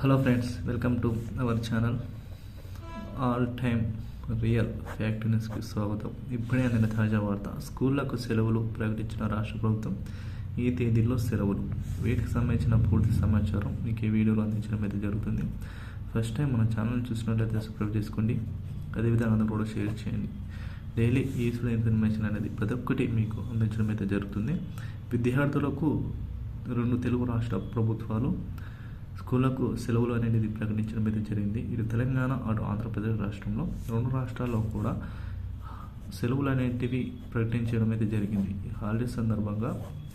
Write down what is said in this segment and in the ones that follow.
Hello friends welcome to our channel all time real fact న్యూస్కి స్వాగతం. ఇప్పుడే అందిన తాజా వార్త. స్కూళ్ళకు సెలవులు ప్రకటించిన రాష్ట్ర ప్రభుత్వం ఈ తేదీల్లో సెలవులు. వీటికి సంబంధించిన పూర్తి సమాచారం మీకు ఈ వీడియోలో అందించడం అయితే జరుగుతుంది. ఫస్ట్ టైం మన ఛానల్ చూసినట్లయితే సబ్స్క్రైబ్ చేసుకోండి. అదేవిధంగా అందరూ కూడా షేర్ చేయండి. డైలీ యూస్ఫుల్ ఇన్ఫర్మేషన్ అనేది ప్రతి ఒక్కటి మీకు అందించడం అయితే జరుగుతుంది. విద్యార్థులకు రెండు తెలుగు రాష్ట్ర ప్రభుత్వాలు స్కూళ్ళకు సెలవులు అనేది ప్రకటించడం అయితే జరిగింది. ఇటు తెలంగాణ అటు ఆంధ్రప్రదేశ్ రాష్ట్రంలో రెండు రాష్ట్రాల్లో కూడా సెలవులు అనేటివి ప్రకటించడం అయితే జరిగింది. ఈ హాలిడేస్ సందర్భంగా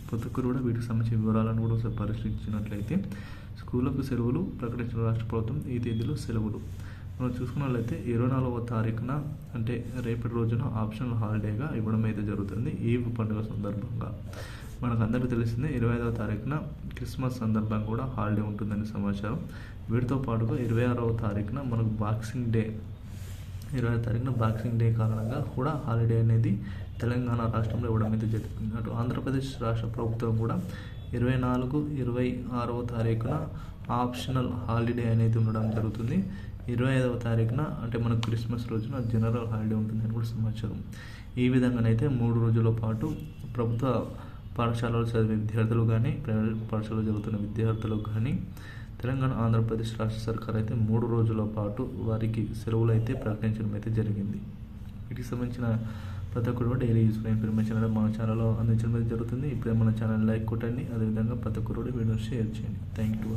ప్రతి ఒక్కరు కూడా వీటికి సంబంధించిన వివరాలను కూడా పరిశీలించినట్లయితే స్కూళ్ళకు సెలవులు ప్రకటించిన రాష్ట్ర ప్రభుత్వం ఈ తేదీలో సెలవులు మనం చూసుకున్నట్లయితే ఇరవై నాలుగవ తారీఖున అంటే రేపటి రోజున ఆప్షనల్ హాలిడేగా ఇవ్వడం అయితే జరుగుతుంది ఈ పండుగ సందర్భంగా. మనకు అందరికీ తెలిసిందే ఇరవై ఐదవ తారీఖున క్రిస్మస్ సందర్భంగా కూడా హాలిడే ఉంటుందని సమాచారం. వీటితో పాటుగా ఇరవై ఆరవ తారీఖున మనకు బాక్సింగ్ డే. ఇరవై తారీఖున బాక్సింగ్ డే కారణంగా కూడా హాలిడే అనేది తెలంగాణ రాష్ట్రంలో ఇవ్వడం అయితే జరిగింది అటు ఆంధ్రప్రదేశ్ రాష్ట్ర ప్రభుత్వం కూడా ఇరవై నాలుగు ఇరవై ఆరవ తారీఖున ఆప్షనల్ హాలిడే అనేది ఉండడం జరుగుతుంది. ఇరవై ఐదవ తారీఖున అంటే మనకు క్రిస్మస్ రోజున జనరల్ హాలిడే ఉంటుందని కూడా సమాచారం. ఈ విధంగానైతే మూడు రోజుల పాటు ప్రభుత్వ పాఠశాలలో చదివే విద్యార్థులు కానీ ప్రైవేట్ పాఠశాలలో చదువుతున్న విద్యార్థులకు కానీ తెలంగాణ ఆంధ్రప్రదేశ్ రాష్ట్ర సర్కార్ అయితే మూడు రోజుల పాటు వారికి సెలవులు అయితే ప్రకటించడం అయితే జరిగింది. వీటికి సంబంధించిన ప్రతి ఒక్కరు కూడా డైలీ యూస్ఫుల్ ఇన్ఫర్మేషన్ అనేది మన ఛానల్లో అందించడం జరుగుతుంది. ఇప్పుడే మన ఛానల్ లైక్ కొట్టండి. అదేవిధంగా ప్రతి ఒక్కరు కూడా వీడియో షేర్ చేయండి. Thank you